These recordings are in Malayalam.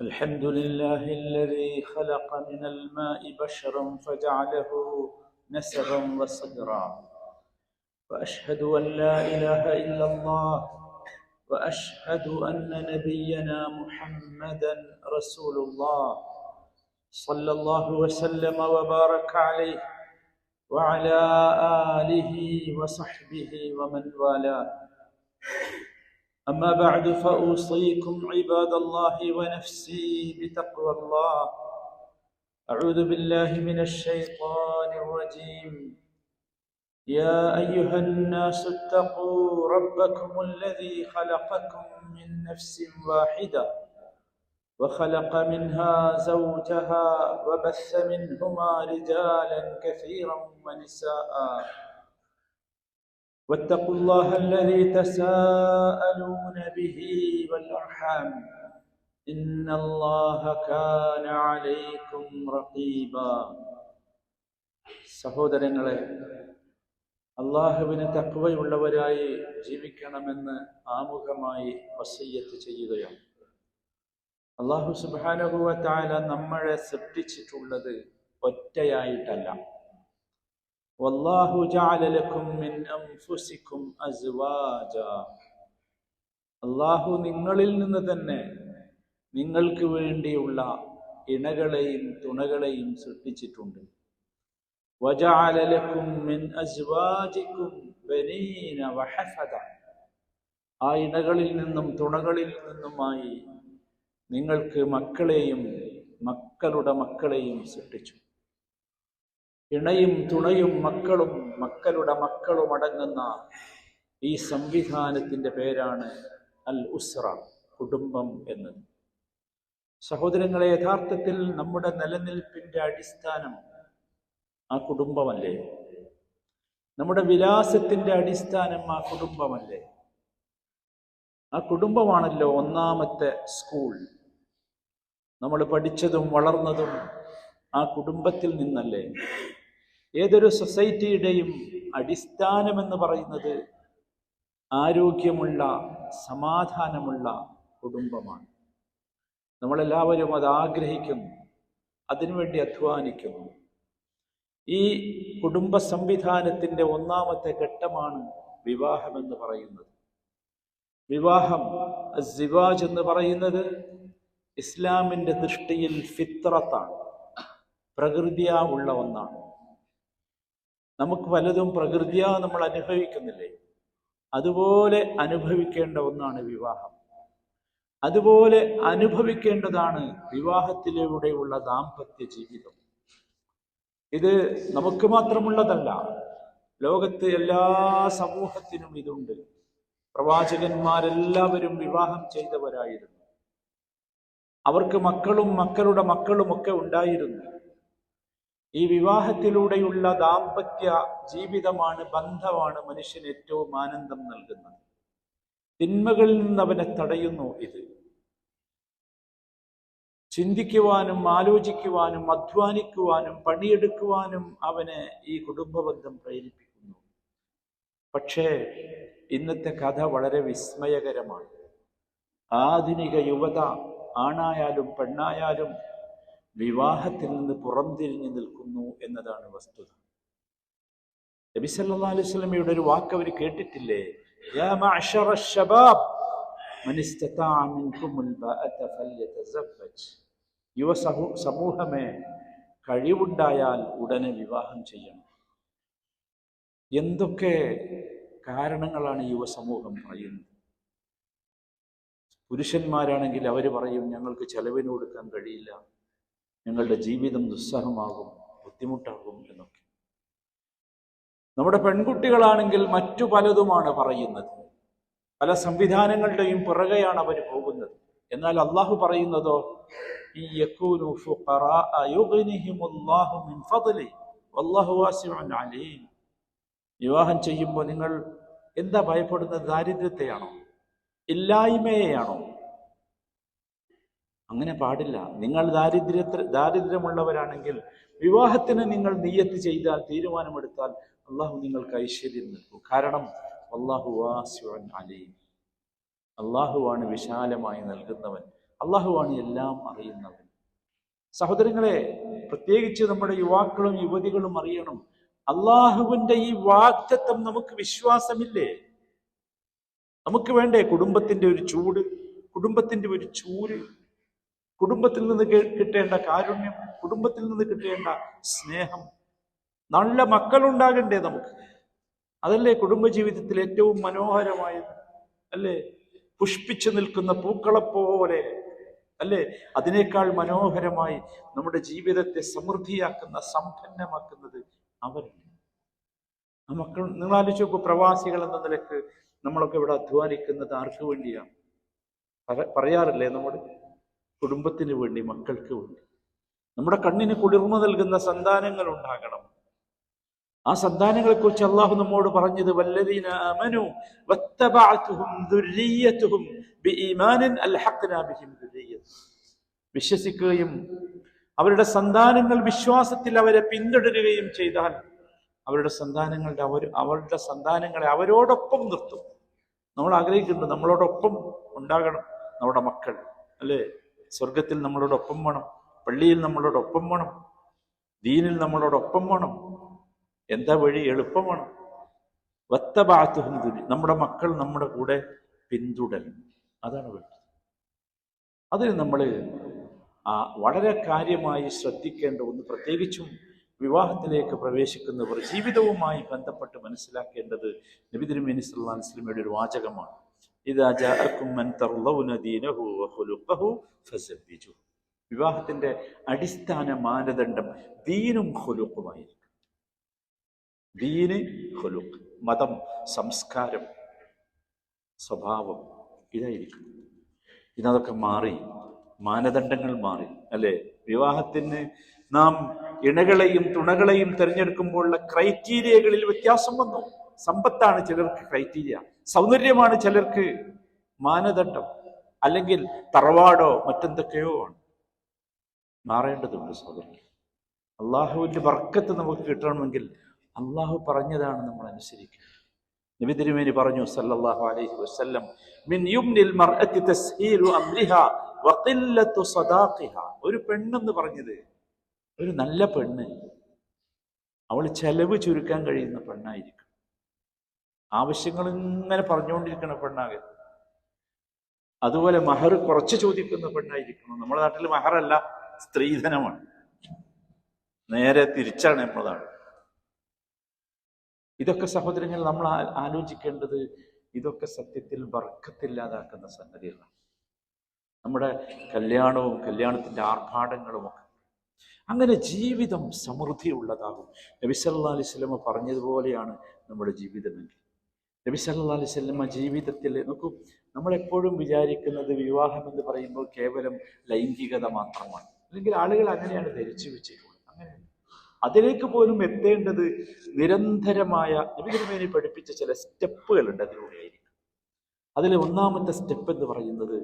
الحمد لله الذي خلق من الماء بشرا فجعله نسبا وصدرا. وأشهد أن لا إله إلا الله. وأشهد أن نبينا محمدا رسول الله. صلى الله وسلم وبارك عليه وعلى آله وصحبه ومن والاه. أما بعد فأوصيكم عباد الله ونفسي بتقوى الله. أعوذ بالله من الشيطان الرجيم. يا أيها الناس اتقوا ربكم الذي خلقكم من نفس واحدة وخلق منها زوجها وبث منهما رجالا كثيرا ونساء. واتقوا الله الذي تساءلون به والارحام ان الله كان عليكم رقيبا സഹോദരങ്ങളെ അള്ളാഹുവിന് തക്വയുള്ളവരായി ജീവിക്കണമെന്ന് ആമുഖമായി വസയ്യത്ത് ചെയ്യുകയാണ് അള്ളാഹു സുബാനുഭവ താല നമ്മളെ സൃഷ്ടിച്ചിട്ടുള്ളത് ഒറ്റയായിട്ടല്ല والله جعل لكم من أنفسكم أزواجا അള്ളാഹു നിങ്ങളിൽ നിന്ന് തന്നെ നിങ്ങൾക്ക് വേണ്ടിയുള്ള ഇണകളെയും തുണകളെയും സൃഷ്ടിച്ചിട്ടുണ്ട് وجعل لكم من أزواجكم بنين وحفدا ആ ഇണകളിൽ നിന്നും തുണകളിൽ നിന്നുമായി നിങ്ങൾക്ക് മക്കളെയും മക്കളുടെ മക്കളെയും സൃഷ്ടിച്ചു ഇണയും തുണയും മക്കളും മക്കളുടെ മക്കളും അടങ്ങുന്ന ഈ സംവിധാനത്തിന്റെ പേരാണ് അൽ ഉസ്ര കുടുംബം എന്നത് സഹോദരങ്ങളെ യഥാർത്ഥത്തിൽ നമ്മുടെ നിലനിൽപ്പിന്റെ അടിസ്ഥാനം ആ കുടുംബമല്ലേ? നമ്മുടെ വിലാസത്തിന്റെ അടിസ്ഥാനം ആ കുടുംബമല്ലേ? ആ കുടുംബമാണല്ലോ ഒന്നാമത്തെ സ്കൂൾ. നമ്മൾ പഠിച്ചതും വളർന്നതും ആ കുടുംബത്തിൽ നിന്നല്ലേ? ഏതൊരു സൊസൈറ്റിയുടെയും അടിസ്ഥാനമെന്ന് പറയുന്നത് ആരോഗ്യമുള്ള സമാധാനമുള്ള കുടുംബമാണ്. നമ്മളെല്ലാവരും അത് ആഗ്രഹിക്കുന്നു. അതിനുവേണ്ടി അധ്വാനിക്കുന്നു. ഈ കുടുംബ സംവിധാനത്തിന്റെ ഒന്നാമത്തെ ഘട്ടമാണ് വിവാഹം എന്ന് പറയുന്നത്. വിവാഹം സിവാജ് എന്ന് പറയുന്നത് ഇസ്ലാമിന്റെ ദൃഷ്ടിയിൽ ഫിത്രത്താണ് പ്രകൃതിയാ ഉള്ള ഒന്നാണ്. നമുക്ക് പലതും പ്രകൃതിയാ നമ്മൾ അനുഭവിക്കുന്നില്ലേ? അതുപോലെ അനുഭവിക്കേണ്ട ഒന്നാണ് വിവാഹം. അതുപോലെ അനുഭവിക്കേണ്ടതാണ് വിവാഹത്തിലൂടെയുള്ള ദാമ്പത്യ ജീവിതം. ഇത് നമുക്ക് മാത്രമുള്ളതല്ല ലോകത്ത് എല്ലാ സമൂഹത്തിനും ഇതുണ്ട്. പ്രവാചകന്മാരെല്ലാവരും വിവാഹം ചെയ്തവരായിരുന്നു. അവർക്ക് മക്കളും മക്കളുടെ മക്കളും ഒക്കെ ഉണ്ടായിരുന്നു. ഈ വിവാഹത്തിലൂടെയുള്ള ദാമ്പത്യ ജീവിതമാണ് ബന്ധമാണ് മനുഷ്യന് ഏറ്റവും ആനന്ദം നൽകുന്നത്. തിന്മകളിൽ നിന്ന് അവനെ തടയുന്നു ഇത്. ചിന്തിക്കുവാനും ആലോചിക്കുവാനും അധ്വാനിക്കുവാനും പണിയെടുക്കുവാനും അവനെ ഈ കുടുംബബന്ധം പ്രേരിപ്പിക്കുന്നു. പക്ഷേ ഇന്നത്തെ കഥ വളരെ വിസ്മയകരമാണ്. ആധുനിക യുവത ആണായാലും പെണ്ണായാലും വിവാഹത്തിൽ നിന്ന് പുറംതിരിഞ്ഞു നിൽക്കുന്നു. എന്നതാണ് വസ്തുത. നബി സല്ലാ അലൈഹി വസല്ലമയുടെ ഒരു വാക്ക് അവർ കേട്ടിട്ടില്ലേ? യുവ സമൂഹമേ കഴിവുണ്ടായാൽ ഉടനെ വിവാഹം ചെയ്യണം. എന്തൊക്കെ കാരണങ്ങളാണ് യുവസമൂഹം പറയുന്നത്? പുരുഷന്മാരാണെങ്കിൽ അവർ പറയും ഞങ്ങൾക്ക് ചെലവിന് കൊടുക്കാൻ കഴിയില്ല. ഞങ്ങളുടെ ജീവിതം ദുസ്സഹമാകും. ബുദ്ധിമുട്ടാകും എന്നൊക്കെ. നമ്മുടെ പെൺകുട്ടികളാണെങ്കിൽ മറ്റു പലതുമാണ് പറയുന്നത്. പല സംവിധാനങ്ങളുടെയും പിറകെയാണ് അവർ പോകുന്നത്. എന്നാൽ അള്ളാഹു പറയുന്നതോ ഈ വിവാഹം ചെയ്യുമ്പോൾ നിങ്ങൾ എന്താ ഭയപ്പെടുന്നത്? ദാരിദ്ര്യത്തെയാണോ? ഇല്ലായ്മയെയാണോ? അങ്ങനെ പാടില്ല. നിങ്ങൾ ദാരിദ്ര്യ ദാരിദ്ര്യമുള്ളവരാണെങ്കിൽ വിവാഹത്തിന് നിങ്ങൾ നീയത്ത് ചെയ്താൽ തീരുമാനമെടുത്താൽ അള്ളാഹു നിങ്ങൾക്ക് ഐശ്വര്യം നൽകും. കാരണം അള്ളാഹു വാസ്യുവൻ അലീം. അള്ളാഹുവാണ് വിശാലമായി നൽകുന്നവൻ. അള്ളാഹുവാണ് എല്ലാം അറിയുന്നവൻ. സഹോദരങ്ങളെ പ്രത്യേകിച്ച് നമ്മുടെ യുവാക്കളും യുവതികളും അറിയണം. അള്ളാഹുവിന്റെ ഈ വാഗ്ദത്വം നമുക്ക് വിശ്വാസമില്ലേ? നമുക്ക് വേണ്ടേ കുടുംബത്തിന്റെ ഒരു ചൂട് കുടുംബത്തിന്റെ ഒരു ചൂര് കുടുംബത്തിൽ നിന്ന് കിട്ടേണ്ട കാരുണ്യം കുടുംബത്തിൽ നിന്ന് കിട്ടേണ്ട സ്നേഹം. നല്ല മക്കളുണ്ടാകണ്ടേ നമുക്ക്. അതല്ലേ കുടുംബജീവിതത്തിൽ ഏറ്റവും മനോഹരമായത്? അല്ലേ? പുഷ്പിച്ചു നിൽക്കുന്ന പൂക്കളെപ്പോലെ. അല്ലേ? അതിനേക്കാൾ മനോഹരമായി നമ്മുടെ ജീവിതത്തെ സമൃദ്ധിയാക്കുന്ന സമ്പന്നമാക്കുന്നത് അവരാണ് ആ മക്കൾ നിങ്ങൾ ആലോചിച്ച് നോക്കൂ പ്രവാസികൾ എന്ന നിലയ്ക്ക് നമ്മളൊക്കെ ഇവിടെ അധ്വാനിക്കുന്നത് ആർക്ക് വേണ്ടിയാണ് പറയാറില്ലേ നമ്മുടെ കുടുംബത്തിന് വേണ്ടി മക്കൾക്ക് വേണ്ടി. നമ്മുടെ കണ്ണിന് കുളിർമ നൽകുന്ന സന്താനങ്ങൾ ഉണ്ടാകണം. ആ സന്താനങ്ങളെ കുറിച്ച് അള്ളാഹു നമ്മോട് പറഞ്ഞത് വല്ലദീന വത്തബഅതുഹും ദുർരിയതുഹും ബിഹിം വിശ്വസിക്കുകയും അവരുടെ സന്താനങ്ങൾ വിശ്വാസത്തിൽ അവരെ പിന്തുടരുകയും ചെയ്താൽ അവരുടെ സന്താനങ്ങളുടെ അവർ അവരുടെ സന്താനങ്ങളെ അവരോടൊപ്പം നിർത്തും. നമ്മൾ ആഗ്രഹിക്കുന്നുണ്ട് നമ്മളോടൊപ്പം ഉണ്ടാകണം നമ്മുടെ മക്കൾ അല്ലേ? സ്വർഗത്തിൽ നമ്മളോടൊപ്പം വേണം പള്ളിയിൽ നമ്മളോടൊപ്പം വേണം ദീനിൽ നമ്മളോടൊപ്പം വേണം. എന്താ വഴി? എളുപ്പം വേണം വത്തബാത്തുഹും ദുരി നമ്മുടെ മക്കൾ നമ്മുടെ കൂടെ പിന്തുടരും. അതാണ് വേണ്ടത് അതിന് നമ്മൾ വളരെ കാര്യമായി ശ്രദ്ധിക്കേണ്ട ഒന്ന് പ്രത്യേകിച്ചും വിവാഹത്തിലേക്ക് പ്രവേശിക്കുന്നവർ ജീവിതവുമായി ബന്ധപ്പെട്ട് മനസ്സിലാക്കേണ്ടത് നബി തിരുമേനി സല്ലല്ലാഹു അലൈഹി വസല്ലമയുടെ ഒരു വാചകമാണ്. ഇദാ ജാഅക്കും മൻ തർളൗന ദീനഹു വഖുലുഖഹു ഫസബ്ബിജു വിവാഹത്തിന്റെ അടിസ്ഥാന മാനദണ്ഡം ദീനും ഹുലുക്കുമായിരിക്കും ദീന് ഖുലുഖ് മതം സംസ്കാരം സ്വഭാവം ഇതായിരിക്കും. ഇന്നതൊക്കെ മാറി മാനദണ്ഡങ്ങൾ മാറി അല്ലെ? വിവാഹത്തിന് നാം ഇണകളെയും തുണകളെയും തിരഞ്ഞെടുക്കുമ്പോഴുള്ള ക്രൈറ്റീരിയകളിൽ വ്യത്യാസം വന്നു. സമ്പത്താണ് ചിലർക്ക് ക്രൈറ്റീരിയ സൗന്ദര്യമാണ് ചിലർക്ക് മാനദണ്ഡം. അല്ലെങ്കിൽ തറവാടോ മറ്റെന്തൊക്കെയോ ആണ്. മാറേണ്ടതുണ്ട് സഹോദരൻ അള്ളാഹുവിന്റെ വർക്കത്ത് നമുക്ക് കിട്ടണമെങ്കിൽ അള്ളാഹു പറഞ്ഞതാണ് നമ്മൾ അനുസരിക്കുക. നബി തിരുമേനി പറഞ്ഞു സല്ലല്ലാഹു അലൈഹി വസല്ലം മിൻ യുബ്നിൽ തസ്ഹീലു വഖില്ലത്തു ഒരു പെണ്ണെന്ന് പറഞ്ഞത് ഒരു നല്ല പെണ്ണ്. അവൾ ചെലവ് ചുരുക്കാൻ കഴിയുന്ന പെണ്ണായിരിക്കും ആവശ്യങ്ങൾ ഇങ്ങനെ പറഞ്ഞുകൊണ്ടിരിക്കുന്ന പെണ്ണാകെ. അതുപോലെ മഹർ കുറച്ച് ചോദിക്കുന്ന പെണ്ണായിരിക്കണം. നമ്മുടെ നാട്ടിൽ മഹറല്ല സ്ത്രീധനമാണ്. നേരെ തിരിച്ചാണ് നമ്മുടെ ഇതൊക്കെ സഹോദരങ്ങൾ നമ്മൾ ആലോചിക്കേണ്ടത് ഇതൊക്കെ സത്യത്തിൽ വർക്കത്തില്ലാതാക്കുന്ന സംഗതികളാണ്. നമ്മുടെ കല്യാണവും കല്യാണത്തിന്റെ ആർഭാടങ്ങളും ഒക്കെ. അങ്ങനെ ജീവിതം സമൃദ്ധിയുള്ളതാകും. നബി സല്ലാ അലൈഹി സ്വലമ പറഞ്ഞതുപോലെയാണ് നമ്മുടെ ജീവിതമെങ്കിൽ. നബി സല്ലാ അലൈഹി സ്വലമ ജീവിതത്തിൽ നോക്കൂ നമ്മളെപ്പോഴും വിചാരിക്കുന്നത് വിവാഹം എന്ന് പറയുമ്പോൾ കേവലം ലൈംഗികത മാത്രമാണ്. അല്ലെങ്കിൽ ആളുകൾ അങ്ങനെയാണ് ധരിച്ചു വെച്ചിട്ടുള്ളത് അങ്ങനെയാണ്. അതിലേക്ക് പോലും എത്തേണ്ടത് നിരന്തരമായ നബിഗുരുമേനി പഠിപ്പിച്ച ചില സ്റ്റെപ്പുകളുണ്ട് അതിലൂടെയായിരിക്കും അതിൽ ഒന്നാമത്തെ സ്റ്റെപ്പ് എന്ന് പറയുന്നത്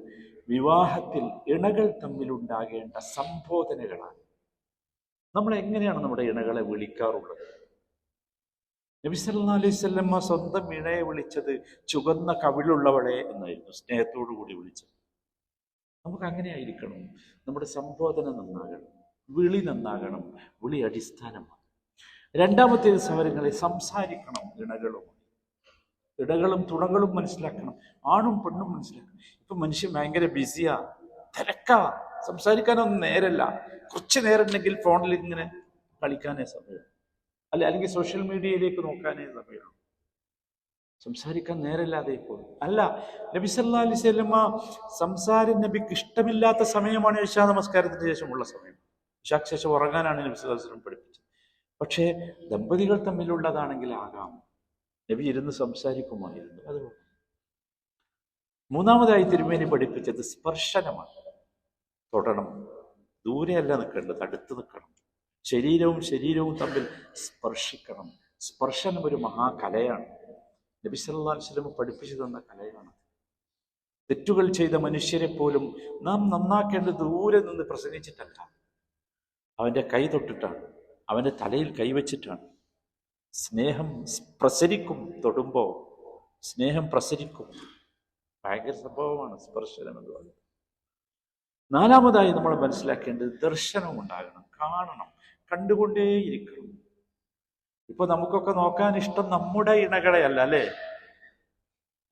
വിവാഹത്തിൽ ഇണകൾ തമ്മിലുണ്ടാകേണ്ട സംബോധനകളാണ്. നമ്മൾ എങ്ങനെയാണ് നമ്മുടെ ഇണകളെ വിളിക്കാറുള്ളത്? നബി സല്ലാ അലൈഹി സ്വല്ലമ്മ സ്വന്തം ഇണയെ വിളിച്ചത് ചുവന്ന കവിളുള്ളവളെ എന്നായിരുന്നു സ്നേഹത്തോടു കൂടി വിളിച്ചത്. നമുക്ക് അങ്ങനെ ആയിരിക്കണം. നമ്മുടെ സംബോധന നന്നാകണം വിളി നന്നാകണം വിളി അടിസ്ഥാനമാണ് രണ്ടാമത്തേത് സമരങ്ങളെ സംസാരിക്കണം ഇണകളും. ഇടകളും തുണകളും മനസ്സിലാക്കണം ആണും പെണ്ണും മനസ്സിലാക്കണം. ഇപ്പൊ മനുഷ്യൻ ഭയങ്കര ബിസിയാ തിരക്കാ സംസാരിക്കാനൊന്നും നേരല്ല. കുറച്ച് നേരം ഉണ്ടെങ്കിൽ ഫോണിൽ ഇങ്ങനെ കളിക്കാനേ സമയം അല്ലെ അല്ലെങ്കിൽ സോഷ്യൽ മീഡിയയിലേക്ക് നോക്കാനേ സമയമാണ് സംസാരിക്കാൻ നേരല്ലാതെ ഇപ്പോൾ. അല്ല നബി സല്ലാ അലൈഹി സ്വലമ സംസാരം നബിക്ക് ഇഷ്ടമില്ലാത്ത സമയമാണ് ഇഷാ നമസ്കാരത്തിന് ശേഷമുള്ള സമയം. ഇഷാക്ക് ശേഷം ഉറങ്ങാനാണ് നബി സല്ലാ വസ്ലം പഠിപ്പിച്ചത്. പക്ഷേ ദമ്പതികൾ തമ്മിലുള്ളതാണെങ്കിൽ ആകാം. നബി ഇരുന്ന് സംസാരിക്കുമായിരുന്നു. അത് മൂന്നാമതായി തിരുമേനി പഠിപ്പിച്ചത് സ്പർശനമാണ്. തൊടണം. ദൂരെയല്ല നിൽക്കേണ്ടത് അടുത്ത് നിൽക്കണം. ശരീരവും ശരീരവും തമ്മിൽ സ്പർശിക്കണം. സ്പർശനം ഒരു മഹാകലയാണ്. നബി അലൈഹി വസല്ലം പഠിപ്പിച്ചു തന്ന കലയാണ്. തെറ്റുകൾ ചെയ്ത മനുഷ്യരെ പോലും നാം നന്നാക്കേണ്ടത് ദൂരെ നിന്ന് പ്രസംഗിച്ചിട്ടല്ല. അവന്റെ കൈ തൊട്ടിട്ടാണ് അവന്റെ തലയിൽ കൈവച്ചിട്ടാണ് സ്നേഹം പ്രസരിക്കും തൊടുമ്പോൾ സ്നേഹം പ്രസരിക്കും. ഭയങ്കര സംഭവമാണ് സ്പർശനം എന്ന് പറയുന്നത്. നാലാമതായി നമ്മൾ മനസ്സിലാക്കേണ്ടത് ദർശനം ഉണ്ടാകണം കാണണം. കണ്ടുകൊണ്ടേയിരിക്കണം ഇപ്പൊ നമുക്കൊക്കെ നോക്കാൻ ഇഷ്ടം നമ്മുടെ ഇണകളെയല്ല അല്ലേ?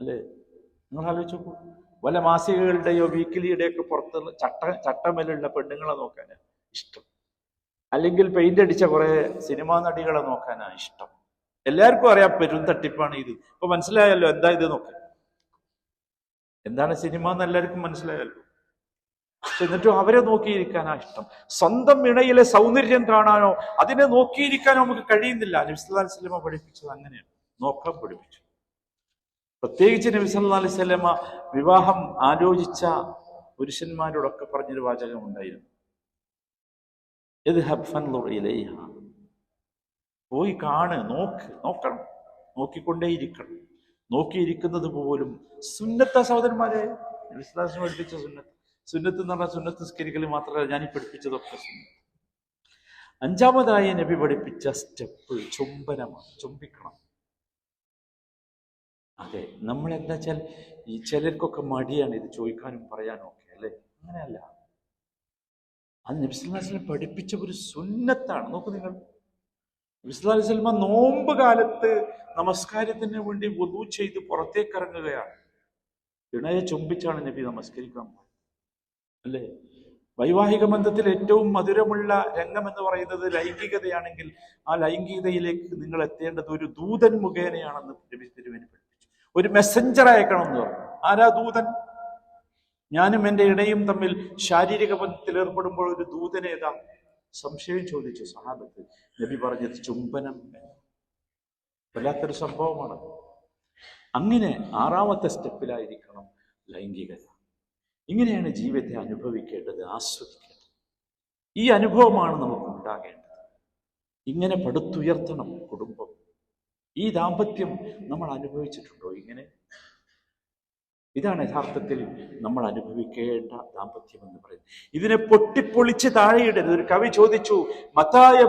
അല്ലേ? നിങ്ങൾ ആലോചിച്ചു വല്ല മാസികകളുടെയോ വീക്കിലിയുടെയൊക്കെ പുറത്ത് ചട്ട ചട്ടമേലുള്ള പെണ്ണുങ്ങളെ നോക്കാനാ ഇഷ്ടം. അല്ലെങ്കിൽ പെയിന്റ് അടിച്ച കുറെ സിനിമാ നടികളെ നോക്കാനാ ഇഷ്ടം. എല്ലാവർക്കും അറിയാം പെരും തട്ടിപ്പാണ് ഇത്. ഇപ്പൊ മനസ്സിലായല്ലോ എന്താ ഇത് നോക്കാൻ. എന്താണ് സിനിമ എന്ന് എല്ലാവർക്കും മനസ്സിലായല്ലോ. എന്നിട്ടും അവരെ നോക്കിയിരിക്കാനാ ഇഷ്ടം. സ്വന്തം ഇണയിലെ സൗന്ദര്യം കാണാനോ അതിനെ നോക്കിയിരിക്കാനോ നമുക്ക് കഴിയുന്നില്ല. നബിസ്ലാൽ സ്വലമ പഠിപ്പിച്ചത് അങ്ങനെയാണ്. നോക്കാൻ പഠിപ്പിച്ചു. പ്രത്യേകിച്ച് നബി സല്ലല്ലാഹു അലൈഹി വസല്ലമ വിവാഹം ആലോചിച്ച പുരുഷന്മാരോടൊക്കെ പറഞ്ഞൊരു വാചകം ഉണ്ടായിരുന്നു. പോയി കാണ് നോക്ക് നോക്കണം. നോക്കിക്കൊണ്ടേയിരിക്കണം. നോക്കിയിരിക്കുന്നത് പോലും സുന്നത്ത സഹോദരന്മാരെ. പഠിപ്പിച്ച സുന്നത്ത്. സുന്നത്ത് എന്ന് പറഞ്ഞാൽ സുന്നത്ത് നിസ്കരിക്കൽ മാത്രമല്ല ഞാൻ ഈ പഠിപ്പിച്ചതൊക്കെ അഞ്ചാമതായി നബി പഠിപ്പിച്ച സ്റ്റെപ്പ് ചുംബനമാണ് ചുംബിക്കണം. അതെ നമ്മൾ എന്താ വെച്ചാൽ ഈ ചിലർക്കൊക്കെ മടിയാണ് ഇത് ചോദിക്കാനും പറയാനും ഒക്കെ അല്ലേ? അങ്ങനെയല്ല. അത് നബിസ്ലാസ്ലം പഠിപ്പിച്ച ഒരു സുന്നത്താണ്. നോക്കൂ നിങ്ങൾ. നബിസ്ലാലി സ്വലമ നോമ്പ് കാലത്ത് നമസ്കാരത്തിന് വേണ്ടി വധു ചെയ്ത് പുറത്തേക്ക് ഇറങ്ങുകയാണ്. ഇണയെ ചുംബിച്ചാണ് നബി നമസ്കരിക്കാൻ അല്ലേ? വൈവാഹിക ബന്ധത്തിൽ ഏറ്റവും മധുരമുള്ള രംഗം എന്ന് പറയുന്നത് ലൈംഗികതയാണെങ്കിൽ ആ ലൈംഗികതയിലേക്ക് നിങ്ങൾ എത്തേണ്ടത് ഒരു ദൂതൻ മുഖേനയാണെന്ന് തിരുവേനി പഠിപ്പിച്ചു. ഒരു മെസ്സഞ്ചർ അയക്കണം എന്ന് പറഞ്ഞു. ആരാ ദൂതൻ? ഞാനും എന്റെ ഇണയും തമ്മിൽ ശാരീരിക ബന്ധത്തിൽ ഏർപ്പെടുമ്പോൾ ഒരു ദൂതനേതാ സംശയം ചോദിച്ചു. സഹാബത്ത് നബി പറഞ്ഞത് ചുംബനം വല്ലാത്തൊരു സംഭവമാണ്. അങ്ങനെ ആറാമത്തെ സ്റ്റെപ്പിലായിരിക്കണം ലൈംഗികത. ഇങ്ങനെയാണ് ജീവിതത്തെ അനുഭവിക്കേണ്ടത് ആസ്വദിക്കേണ്ടത്. ഈ അനുഭവമാണ് നമുക്ക് ഉണ്ടാകേണ്ടത് ഇങ്ങനെ പടുത്തുയർത്തണം കുടുംബം. ഈ ദാമ്പത്യം നമ്മൾ അനുഭവിച്ചിട്ടുണ്ടോ ഇങ്ങനെ? ഇതാണ് യഥാർത്ഥത്തിൽ നമ്മൾ അനുഭവിക്കേണ്ട ദാമ്പത്യം എന്ന് പറയുന്നത്. ഇതിനെ പൊട്ടിപ്പൊളിച്ച് താഴെയിടരുത്. ഒരു കവി ചോദിച്ചു മതായ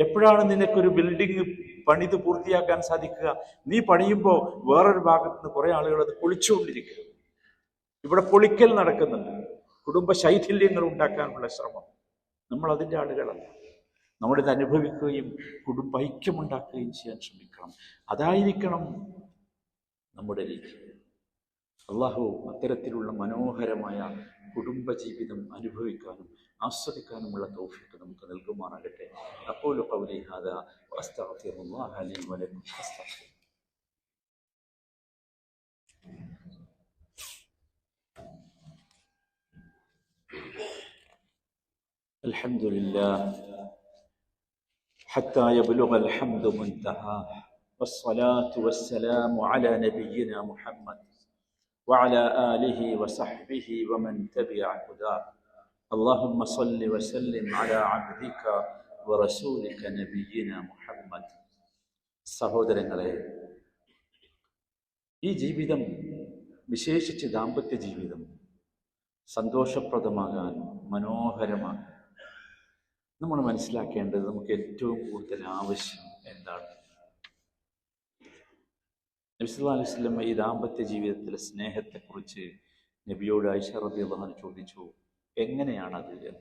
എപ്പോഴാണ് നിനക്കൊരു ബിൽഡിംഗ് പണിത് പൂർത്തിയാക്കാൻ സാധിക്കുക? നീ പണിയുമ്പോൾ വേറൊരു ഭാഗത്ത് നിന്ന് കുറെ ആളുകൾ അത് പൊളിച്ചുകൊണ്ടിരിക്കുക. ഇവിടെ പൊളിക്കൽ നടക്കുന്നുണ്ട്. കുടുംബ ശൈഥില്യങ്ങൾ ഉണ്ടാക്കാനുള്ള ശ്രമം. നമ്മൾ അതിന്റെ ആളുകളല്ല. നമ്മളിത് അനുഭവിക്കുകയും കുടുംബ ഐക്യമുണ്ടാക്കുകയും ചെയ്യാൻ ശ്രമിക്കണം. അതായിരിക്കണം നമ്മുടെ രീതി അള്ളാഹു അത്തരത്തിലുള്ള മനോഹരമായ കുടുംബജീവിതം അനുഭവിക്കാനും ആസ്വദിക്കാനുമുള്ള തൗഫീഖ് നമുക്ക് നൽകുമാറാകട്ടെ അപ്പോൾ قولي هذا واستغفر الله لي ولكم فاستغفروه الحمد لله حتى يبلغ الحمد منتهاه والصلاة والسلام على نبينا محمد وعلى آله وصحبه ومن تبع هداه اللهم صل وسلم على عبدك ورسولك نبينا محمد സഹോദരങ്ങളെ ഈ ജീവിതം വിശേഷിച്ച് ദാമ്പത്യ ജീവിതം സന്തോഷപ്രദമാകാൻ മനോഹരമാകാൻ നമ്മൾ മനസ്സിലാക്കേണ്ടത് നമുക്ക് ഏറ്റവും കൂടുതൽ ആവശ്യം എന്താണ് നബിസ്വല്ലാ അലൈഹി ഈ ദാമ്പത്യ ജീവിതത്തിലെ സ്നേഹത്തെക്കുറിച്ച് നബിയോട് ഐഷ റബി അള്ളഹാൻ ചോദിച്ചു എങ്ങനെയാണത്? എന്ന്.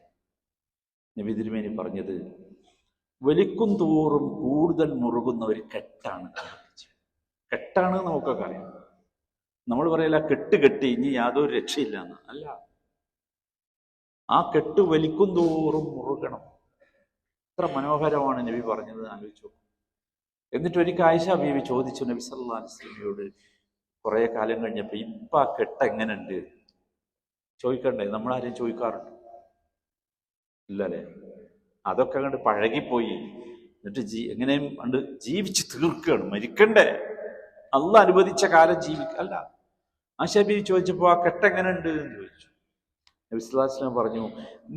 നബി തിരുമേനി പറഞ്ഞത് വലിക്കും തോറും കൂടുതൽ മുറുകുന്ന ഒരു കെട്ടാണ് കെട്ടാണ് നമുക്കൊക്കെ അറിയാം. നമ്മൾ പറയല കെട്ട് കെട്ടി ഇനി യാതൊരു രക്ഷയില്ല എന്ന്. അല്ല. ആ കെട്ട് വലിക്കും തോറും മുറുകണം. എത്ര മനോഹരമാണ് നബി പറഞ്ഞത് ആലോചിച്ചു. എന്നിട്ട് ഒരിക്കൽ ആയിഷ ബീവി ചോദിച്ചു നബി സല്ലാ അലിസ്ലമിയോട് കുറേ കാലം കഴിഞ്ഞപ്പോൾ ഇപ്പം ആ കെട്ട് എങ്ങനെയുണ്ട് ചോദിക്കണ്ടേ നമ്മളാരെയും ചോദിക്കാറുണ്ട്. ഇല്ലല്ലേ? അതൊക്കെ അങ്ങോട്ട് പഴകിപ്പോയി. എന്നിട്ട് ജീ എങ്ങനെയും കണ്ട് ജീവിച്ച് തീർക്കുകയാണ് മരിക്കണ്ടേ? അല്ല അനുവദിച്ച കാലം ജീവിക്കുക അല്ല. ആശ ചോദിച്ചപ്പോൾ ചോദിച്ചപ്പോ ആ കെട്ട് എങ്ങനെയുണ്ട് എന്ന് ചോദിച്ചു. നബി സല്ലല്ലാഹു അലൈഹി വസല്ലം പറഞ്ഞു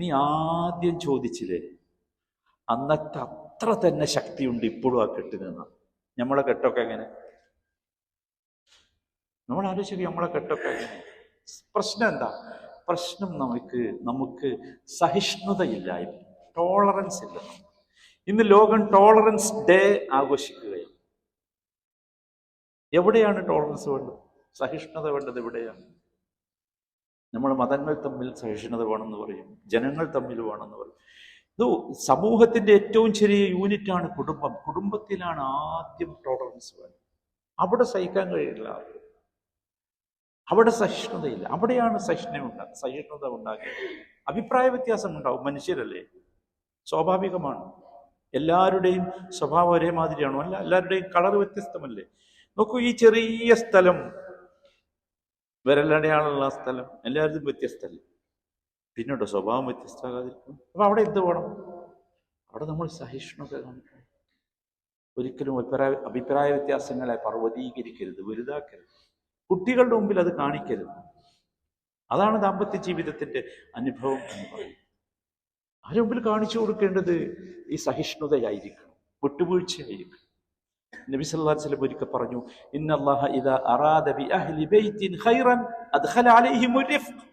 നീ ആദ്യം ചോദിച്ചില്ലേ അന്നത്തെ അത്ര തന്നെ ശക്തിയുണ്ട് ഇപ്പോഴും ആ കെട്ടിനെന്ന് നമ്മളെ കെട്ടൊക്കെ എങ്ങനെ? നമ്മൾ ആലോചിക്കും നമ്മളെ കെട്ടൊക്കെ എങ്ങനെ? പ്രശ്നം എന്താ? പ്രശ്നം നമുക്ക് നമുക്ക് സഹിഷ്ണുതയില്ലായ്മ ടോളറൻസ് ഇല്ല. ഇന്ന് ലോകം ടോളറൻസ് ഡേ ആഘോഷിക്കുകയാണ്. എവിടെയാണ് ടോളറൻസ് വേണ്ടത്? സഹിഷ്ണുത വേണ്ടത് എവിടെയാണ്? നമ്മൾ മതങ്ങൾ തമ്മിൽ സഹിഷ്ണുത വേണമെന്ന് പറയും. ജനങ്ങൾ തമ്മിൽ വേണമെന്ന് പറയും. ഇത് സമൂഹത്തിന്റെ ഏറ്റവും ചെറിയ യൂണിറ്റാണ് കുടുംബം. കുടുംബത്തിലാണ് ആദ്യം ടോളറൻസ് വേണ്ടത്. അവിടെ സഹിക്കാൻ കഴിയില്ല. അവിടെ സഹിഷ്ണുതയില്ല. അവിടെയാണ് സഹിഷ്ണുത ഉണ്ടാ സഹിഷ്ണുത ഉണ്ടാകുന്നത് അഭിപ്രായ വ്യത്യാസം ഉണ്ടാവും. മനുഷ്യരല്ലേ? സ്വാഭാവികമാണ്. എല്ലാവരുടെയും സ്വഭാവം ഒരേ മാതിരിയാണോ? അല്ല എല്ലാവരുടെയും കളർ വ്യത്യസ്തമല്ലേ? നോക്കൂ ഈ ചെറിയ സ്ഥലം. വിരലടയാളുള്ള സ്ഥലം എല്ലാവരും വ്യത്യസ്തമല്ലേ? പിന്നോട്ടോ സ്വഭാവം വ്യത്യസ്തമാകാതിരിക്കും അപ്പൊ അവിടെ എന്ത് വേണം? അവിടെ നമ്മൾ സഹിഷ്ണുത കാണിക്കണം ഒരിക്കലും അഭിപ്രായ അഭിപ്രായ വ്യത്യാസങ്ങളെ പർവതീകരിക്കരുത് വലുതാക്കരുത്. കുട്ടികളുടെ മുമ്പിൽ അത് കാണിക്കരുത്. അതാണ് ദാമ്പത്യ ജീവിതത്തിന്റെ അനുഭവം എന്ന് പറയുന്നത്. അതിന് മുമ്പിൽ കാണിച്ചു കൊടുക്കേണ്ടത്? ഈ സഹിഷ്ണുതയായിരിക്കണം വിട്ടുവീഴ്ചയായിരിക്കണം. നബി സല്ലല്ലാഹു അലൈഹി വസല്ലം ഒരിക്കൽ പറഞ്ഞു ഇന്നല്ലാഹ ഇദാ അറാദ ബി അഹ്ലി ബൈത്തിൻ ഖൈറൻ അദ്ഖല അലൈഹിം റിഫ്ഖ്.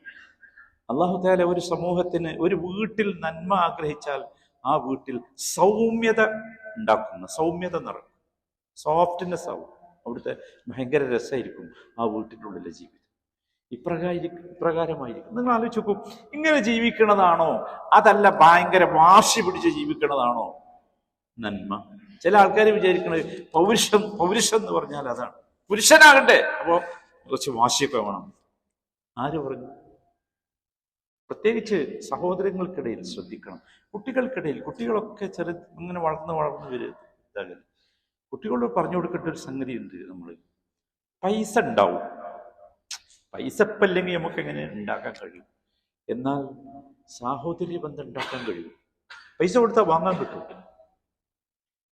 അല്ലാഹു തആല ഒരു സമൂഹത്തിന് ഒരു വീട്ടിൽ നന്മ ആഗ്രഹിച്ചാൽ ആ വീട്ടിൽ സൗമ്യത ഉണ്ടാക്കുന്ന സൗമ്യത നിറക്കും സോഫ്റ്റ്നെസ് ആവും. അവിടുത്തെ ഭയങ്കര രസമായിരിക്കും ആ വീട്ടിനുള്ളിലെ ജീവിതം. ഇപ്രകാരം ഇപ്രകാരമായിരിക്കും. നിങ്ങൾ ആലോചിച്ച് നോക്കൂ ഇങ്ങനെ ജീവിക്കണതാണോ? അതല്ല ഭയങ്കര വാശി പിടിച്ച് ജീവിക്കണതാണോ? നന്മ. ചില ആൾക്കാർ വിചാരിക്കുന്നത് പൗരുഷം പൗരുഷം എന്ന് പറഞ്ഞാൽ അതാണ്. പുരുഷനാകട്ടെ. അപ്പോൾ കുറച്ച് വാശിയൊക്കെ വേണം. ആര് പറഞ്ഞു? പ്രത്യേകിച്ച് സഹോദരങ്ങൾക്കിടയിൽ ശ്രദ്ധിക്കണം. കുട്ടികൾക്കിടയിൽ കുട്ടികളൊക്കെ ചെറു ഇങ്ങനെ വളർന്ന് വളർന്ന് വരും കുട്ടികളോട് പറഞ്ഞു കൊടുക്കേണ്ട ഒരു സംഗതി ഉണ്ട് നമ്മൾ പൈസ ഉണ്ടാവും. പൈസ ഇപ്പം ഇല്ലെങ്കിൽ നമുക്ക് എങ്ങനെ ഉണ്ടാക്കാൻ കഴിയും? എന്നാൽ സാഹോദര്യ ബന്ധം ഉണ്ടാക്കാൻ കഴിയും. പൈസ കൊടുത്താൽ വാങ്ങാൻ കിട്ടും.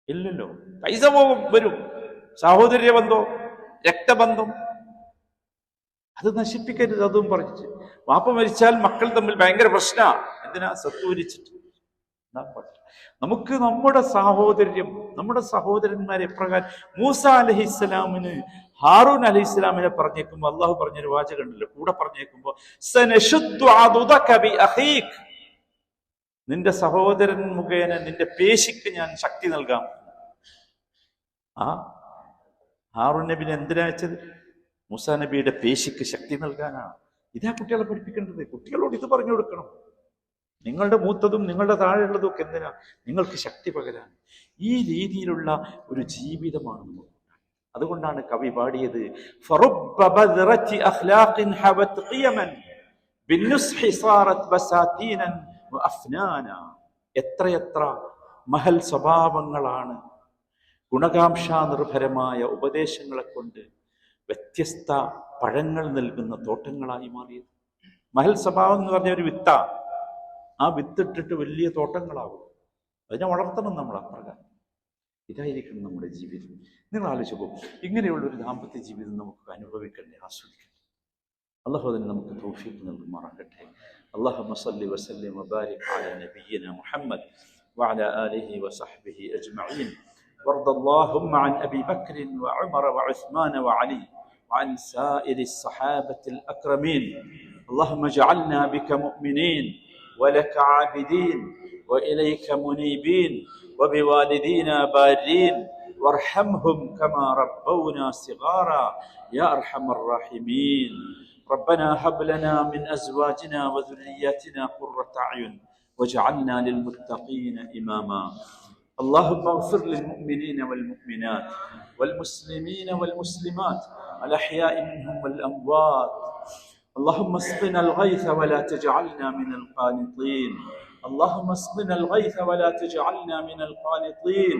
ഇല്ലല്ലോ. പൈസ പോകും വരും. സാഹോദര്യ ബന്ധം രക്തബന്ധം അത് നശിപ്പിക്കരുത് അതും പറഞ്ഞു വാപ്പ മരിച്ചാൽ മക്കൾ തമ്മിൽ ഭയങ്കര പ്രശ്നമാണ് എന്തിനാ? സത്ത് വരിച്ചിട്ട് എന്നാ നമുക്ക് നമ്മുടെ സാഹോദര്യം നമ്മുടെ സഹോദരന്മാരെ എപ്രകാരം മൂസ അലഹിസ്സലാമിന് ഹാറൂൻ അലഹിസ്സലാമിനെ പറഞ്ഞേക്കുമ്പോൾ അള്ളാഹു പറഞ്ഞൊരു വാചകം ഉണ്ടല്ലോ കൂടെ പറഞ്ഞേക്കുമ്പോ "സനശുദ്ദു അദുദക ബി അഖീക്." നിന്റെ സഹോദരൻ മുഖേന നിന്റെ പേശിക്ക് ഞാൻ ശക്തി നൽകാം. ആ? ഹാറൂൻ നബിനെ എന്തിനാ വെച്ചത്? മൂസാ നബിയുടെ പേശിക്ക് ശക്തി നൽകാനാണ്. ഇതാ കുട്ടികളെ പഠിപ്പിക്കേണ്ടത്. കുട്ടികളോട് ഇത് പറഞ്ഞു കൊടുക്കണം. നിങ്ങളുടെ മൂത്തതും നിങ്ങളുടെ താഴെയുള്ളതും ഒക്കെ എന്തിനാ? നിങ്ങൾക്ക് ശക്തി പകരാൻ. ഈ രീതിയിലുള്ള ഒരു ജീവിതമാണ് അതുകൊണ്ടാണ് കവി പാടിയത്. എത്രയെത്ര മഹൽ സ്വഭാവങ്ങളാണ് ഗുണകാംക്ഷാ നിർഭരമായ ഉപദേശങ്ങളെ കൊണ്ട് വ്യത്യസ്ത പഴങ്ങൾ നൽകുന്ന തോട്ടങ്ങളായി മാറിയത് മഹൽ സ്വഭാവം എന്ന് പറഞ്ഞ ഒരു വിത്ത ആ വിത്തിട്ടിട്ട് വലിയ തോട്ടങ്ങളാകും അതിനെ വളർത്തണം നമ്മൾ അപ്രകാരം ഇതായിരിക്കണം നമ്മുടെ ജീവിതം നിങ്ങൾ ആലോചിച്ച് പോകും ഇങ്ങനെയുള്ള ഒരു ദാമ്പത്യ ജീവിതം നമുക്ക് അനുഭവിക്കണ്ടേ ആസ്വദിക്കണ്ടേ അള്ളാഹു അതിന് നമുക്ക് തൗഫീഖ് നൽകുമാറാകട്ടെ اللهم صل وسلم وبارك على نبينا محمد وعلى آله وصحبه أجمعين وارض اللهم عن أبي بكر وعمر وعثمان وعلي وعن سائر الصحابة الأكرمين. اللهم اجعلنا بك مؤمنين ولك عابدين وإليك منيبين وبوالدينا بارين. وارحمهم كما ربونا صغارا. يا أرحم الراحمين. ربنا هب لنا من أزواجنا وذرياتنا قرة أعين. واجعلنا للمتقين إماما. اللهم اغفر للمؤمنين والمؤمنات والمسلمين والمسلمات الأحياء منهم والأموات. اللهم اسقنا الغيث ولا تجعلنا من القانطين. اللهم اسقنا الغيث ولا تجعلنا من القانطين.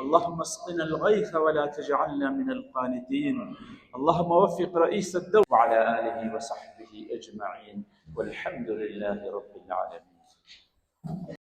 اللهم اسقنا الغيث ولا تجعلنا من القانتين اللهم وفق رئيس الدولة وعلى آله وصحبه أجمعين. والحمد لله رب العالمين.